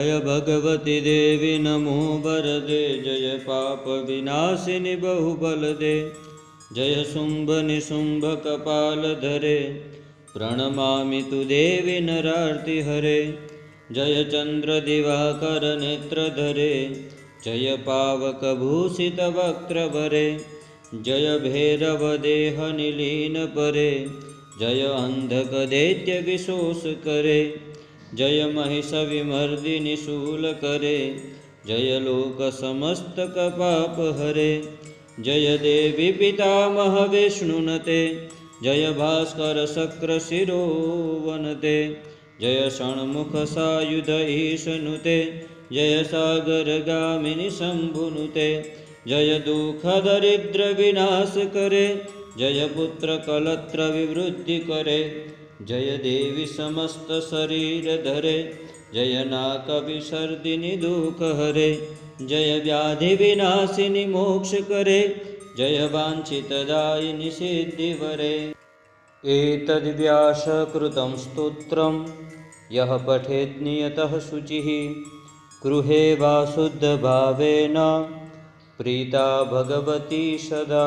जय भगवती देवी, नमो वरदे। जय पाप विनाशिनि बहुबलदे। जय शुम्भ निशुम्भ कपाल धरे। प्रणमामि तु देवि नरार्तिहरे जय चन्द्र दिवाकर नेत्रधरे जय पावकभूषितवक्त्रवरे जय भैरवदेहनिलीनपरे जय अन्धकदैत्यविशोषकरे जय महिषविमर्दिनि शूलकरे जय लोकसमस्तकपापहरे जय देवि पितामह विष्णुनते जय भास्करशक्रशिरोवनते जय षण्मुखसायुध ईशनुते जय सागरगामिनि शम्भुनुते जय दुःखदरिद्रविनाशकरे जय पुत्रकलत्रविवृद्धिकरे जय देवि समस्तशरीरधरे जय नाकविसर्दिनि दुःखहरे जय व्याधिविनाशिनि मोक्षकरे जय वाञ्छितदायिनि सिद्धिवरे एतद्व्यासकृतं स्तोत्रं यः पठेत् नियतः शुचिः। गृहे वा शुद्धभावेन प्रीता भगवती सदा